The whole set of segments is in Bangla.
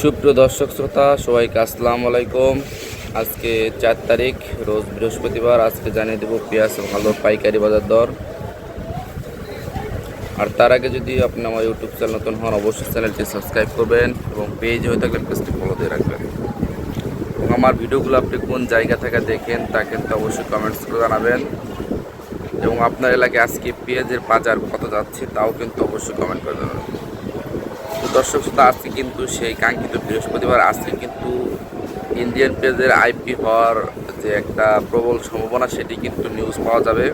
সুপ্রিয় দর্শক শ্রোতা, সবাইকে আসসালামু আলাইকুম। আজকে চার তারিখ, রোজ বৃহস্পতিবার। আজকে জানিয়ে দেবো পেঁয়াজ ভালো পাইকারি বাজার দর। আর তার আগে যদি আপনি আমার ইউটিউব চ্যানেল নতুন হন, অবশ্যই চ্যানেলটি সাবস্ক্রাইব করবেন এবং পেজ হয়ে থাকলে পেজটি ফলো দিয়ে রাখবেন। এবং আমার ভিডিওগুলো আপনি কোন জায়গা থেকে দেখেন, তা কিন্তু অবশ্যই কমেন্টস করে জানাবেন। এবং আপনার এলাকায় আজকে পেঁয়াজের বাজার কত যাচ্ছে, তাও কিন্তু অবশ্যই কমেন্ট করে জানাবেন। দর্শক শ্রোতা আজকে কিন্তু সেই কাঙ্ক্ষিত বৃহস্পতিবার আজকে কিন্তু ইন্ডিয়ান পেজের আইপি হওয়ার যে একটা প্রবল সম্ভাবনা, সেটি কিন্তু নিউজ পাওয়া যাবে।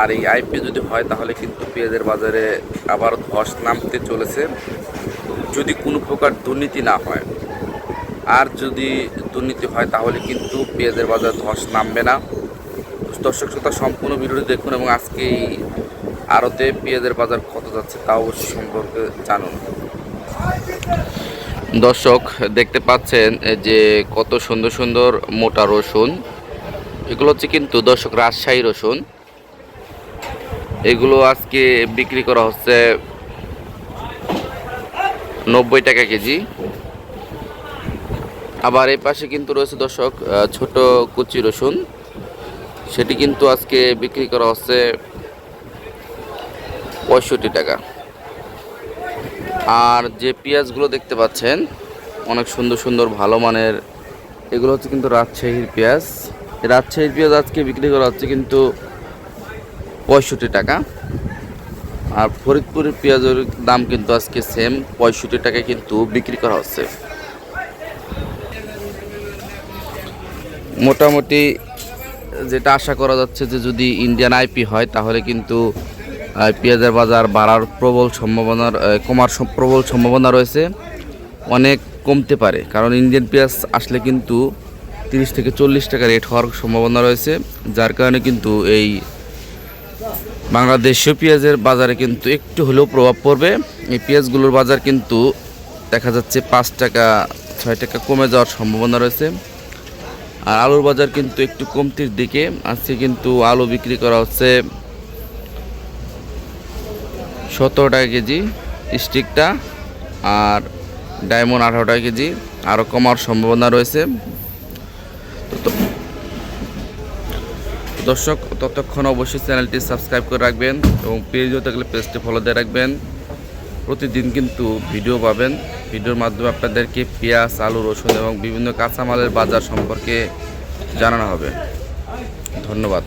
আর এই আইপি যদি হয়, তাহলে কিন্তু পেঁয়াজের বাজারে আবার ধস নামতে চলেছে। যদি কোনো প্রকার দুর্নীতি না হয়, আর যদি দুর্নীতি হয়, তাহলে কিন্তু পেঁয়াজের বাজার ধস নামবে না। দর্শক শ্রোতা, সম্পূর্ণ ভিডিওটি দেখুন এবং আজকে এই আড়তে পেঁয়াজের বাজার কত যাচ্ছে তা অবশ্যই সম্পর্কে জানুন। দর্শক, দেখতে পাচ্ছেন যে কত সুন্দর সুন্দর মোটা রসুন। এগুলো হচ্ছে কিন্তু দর্শক রাজশাহী রসুন। এগুলো আজকে বিক্রি করা হচ্ছে নব্বই টাকা কেজি। আবার এই পাশে কিন্তু রয়েছে দর্শক ছোট কুচি রসুন। সেটি কিন্তু আজকে বিক্রি করা হচ্ছে পঁয়ষট্টি টাকা। আর যে পেঁয়াজগুলো দেখতে পাচ্ছেন, অনেক সুন্দর সুন্দর ভালো মানের, এগুলো হচ্ছে কিন্তু রাজশাহীর পেঁয়াজ। রাজশাহীর পেঁয়াজ আজকে বিক্রি করা হচ্ছে কিন্তু পঁয়ষট্টি টাকা। আর ফরিদপুরের পেঁয়াজের দাম কিন্তু আজকে সেম পঁয়ষট্টি টাকায় কিন্তু বিক্রি করা হচ্ছে। মোটামুটি যেটা আশা করা যাচ্ছে যে যদি ইন্ডিয়ান আইপি হয়, তাহলে কিন্তু পেঁয়াজের বাজার বাড়ার প্রবল সম্ভাবনার কমার প্রবল সম্ভাবনা রয়েছে। অনেক কমতে পারে, কারণ ইন্ডিয়ান পেঁয়াজ আসলে কিন্তু তিরিশ থেকে চল্লিশ টাকা রেট হওয়ার সম্ভাবনা রয়েছে, যার কারণে কিন্তু এই বাংলাদেশীয় পেঁয়াজের বাজারে কিন্তু একটু হলেও প্রভাব পড়বে। এই পেঁয়াজগুলোর বাজার কিন্তু দেখা যাচ্ছে পাঁচ টাকা, ছয় টাকা কমে যাওয়ার সম্ভাবনা রয়েছে। আর আলুর বাজার কিন্তু একটু কমতির দিকে, আজকে কিন্তু আলু বিক্রি করা হচ্ছে সতেরো টাকা কেজি স্টিকটা আর ডায়মন্ড আঠারো টাকা কেজি। আরও কমার সম্ভাবনা রয়েছে। দর্শক, ততক্ষণ অবশ্যই চ্যানেলটি সাবস্ক্রাইব করে রাখবেন এবং পেজও থাকলে পেজটি ফলো দিয়ে রাখবেন। প্রতিদিন কিন্তু ভিডিও পাবেন। ভিডিওর মাধ্যমে আপনাদেরকে পেঁয়াজ, আলু, রসুন এবং বিভিন্ন কাঁচামালের বাজার সম্পর্কে জানানো হবে। ধন্যবাদ।